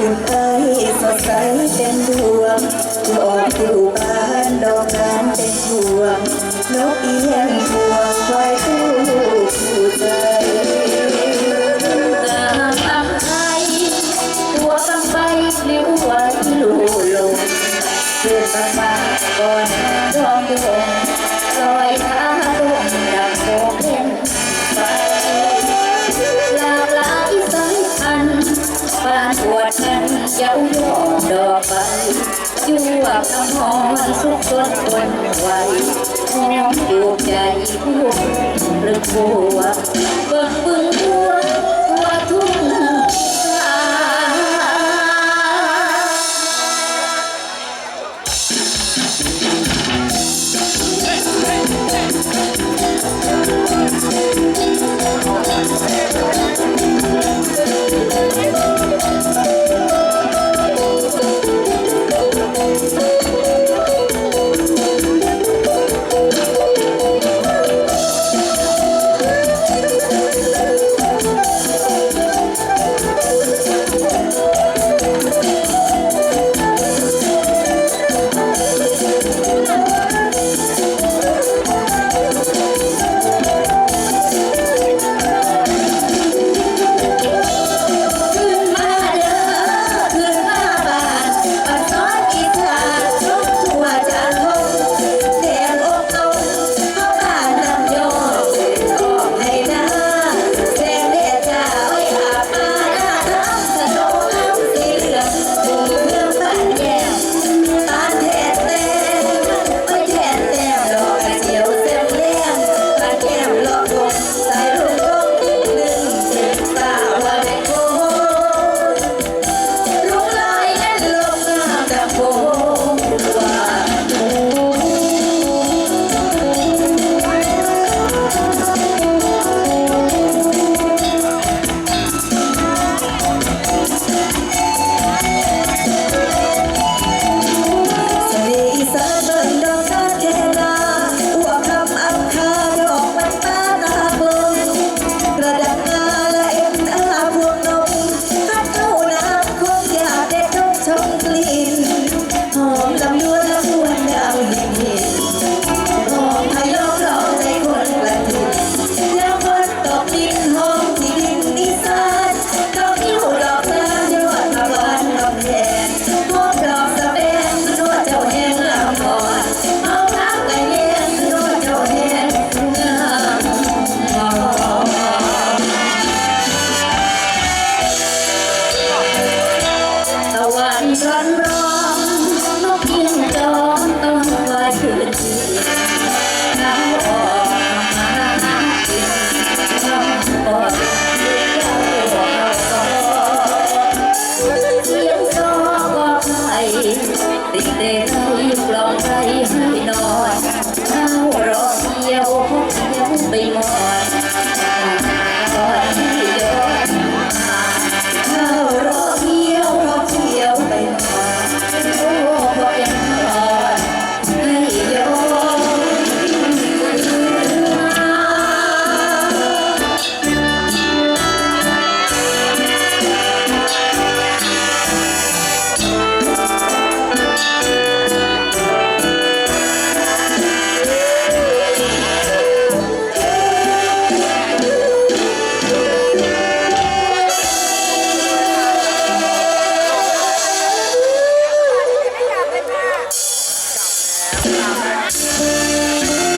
อุ่นไอสดใสเป็นดวงดอกทิวบานดอกน้ำเป็นพวงนกเอียงวควยคู่คู่ใจงามอับไอหัวตั้งไปลิ้วไหวลู่ลงเกิดมาก่อน แข็งเย้าโยดอกใบอยู่ว่าคำหอมสุขสนวันไหวหอมอยู่ใจผู้หรือผู้ว่าบิ่งบึงหัวหัวทุ่งเฮ้ i'm sun.